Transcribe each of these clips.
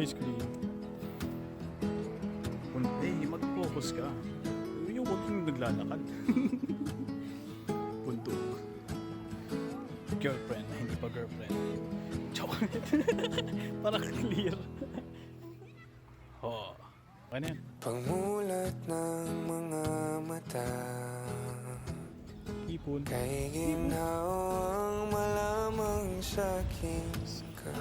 Ice cream. Kung eh, mag-focus ka. Yung huwag yung naglalakad. Bundok. Girlfriend, hindi pa girlfriend. Chocolate. Para clear. oh. Ano yan? Pagmulat ng mga mata Ipon. Kay ginawang malamang sa'kin ka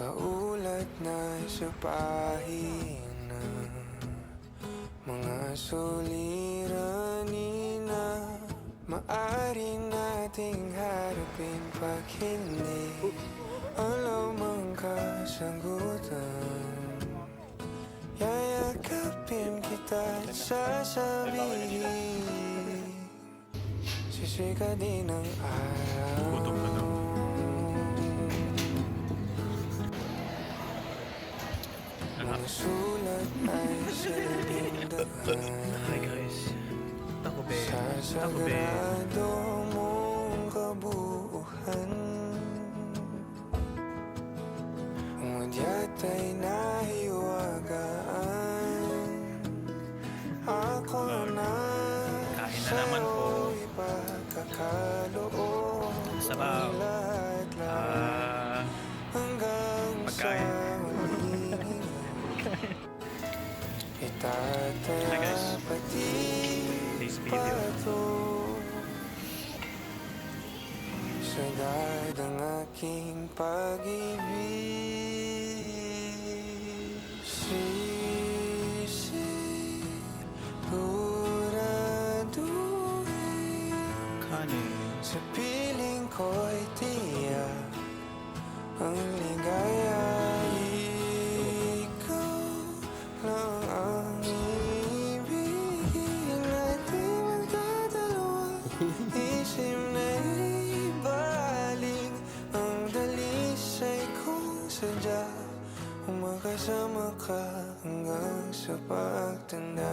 Nakaulat na sa pahina. Mga suliranin Maari nating harapin pag hindi Alam ang kasagutan. Yayakapin kita at sasabihin Sisika din ang araw Hi guys. Taco Bell. Sa Taco Kanin. sa piling ko'y tiyak Ang ligaya Ikaw lang ang ibigin Natin magdadalawa Isip na ibaling Ang dalisay kong sadya Kung ka hanggang sa pagtanda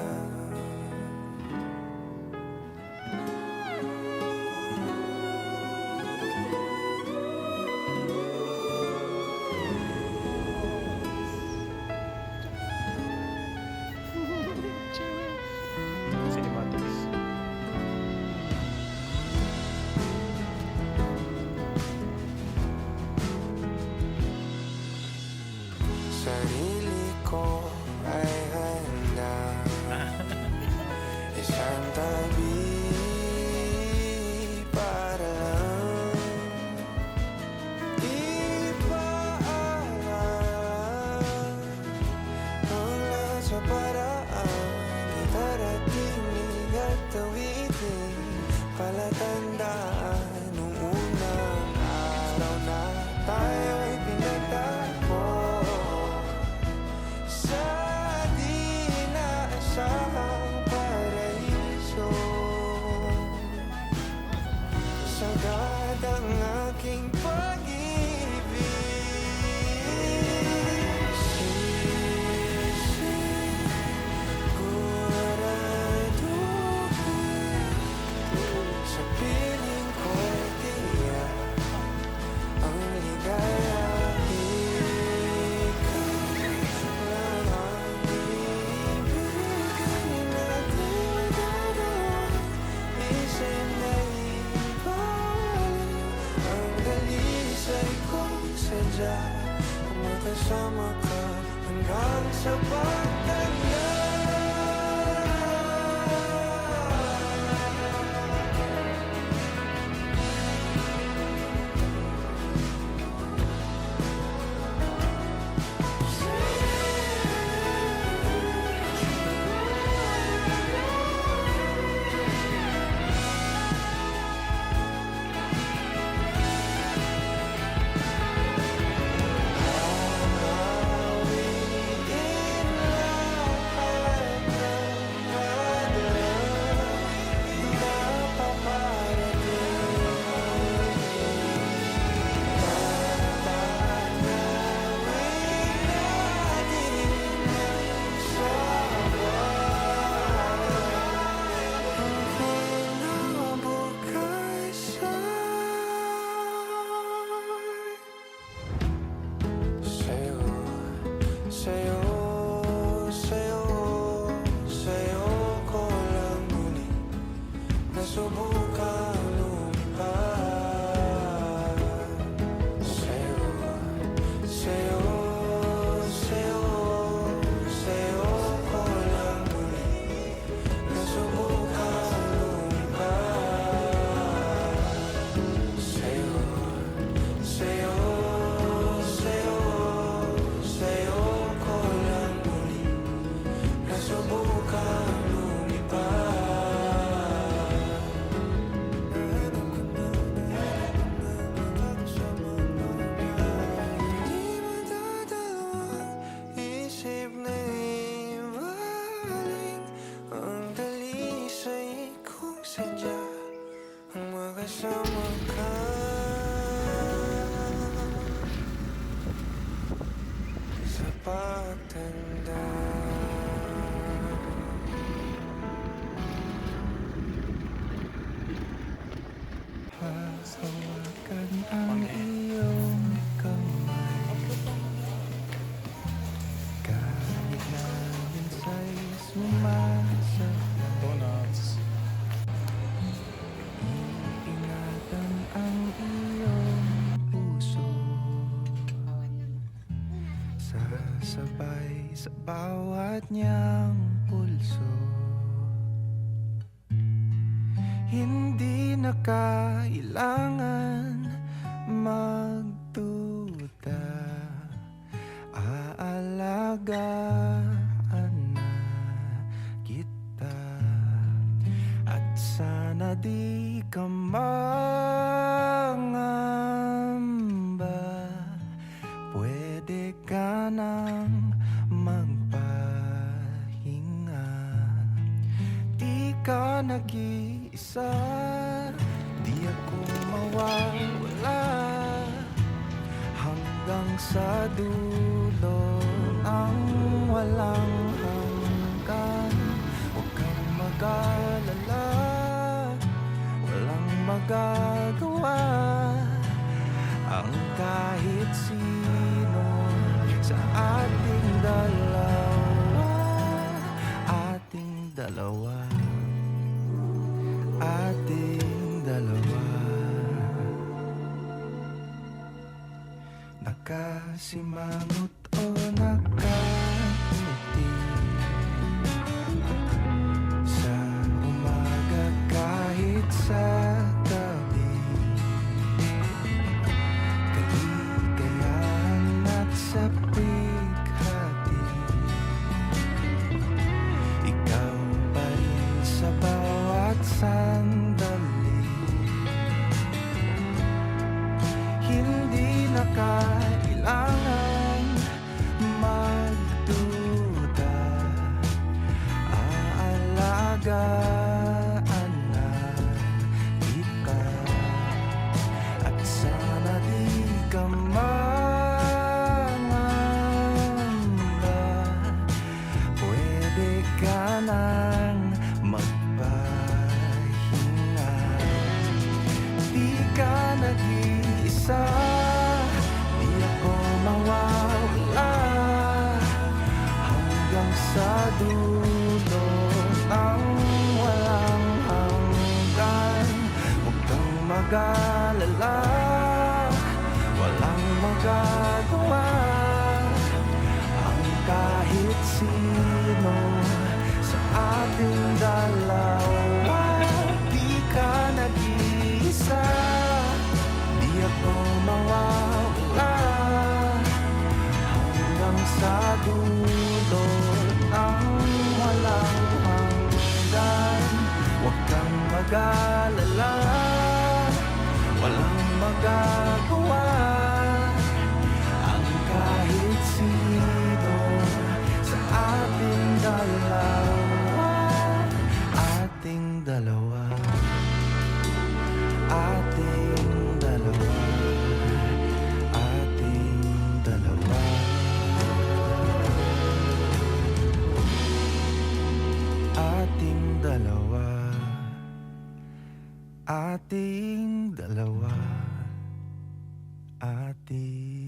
talk to. Sasabay sa bawat niyang pulso. Hindi na kailangan magduda Aalagaan na kita. At sana di ka mangamba nag-iisa Di ako mawawala. Hanggang sa dulo ng walang hanggan. Huwag kang mag-alala Walang magagawa. Ang kahit sino Sa ating dalawa máxima no Aalagaan mag-alala Walang magagawa. Ang kahit sino Ating dalawa. Ating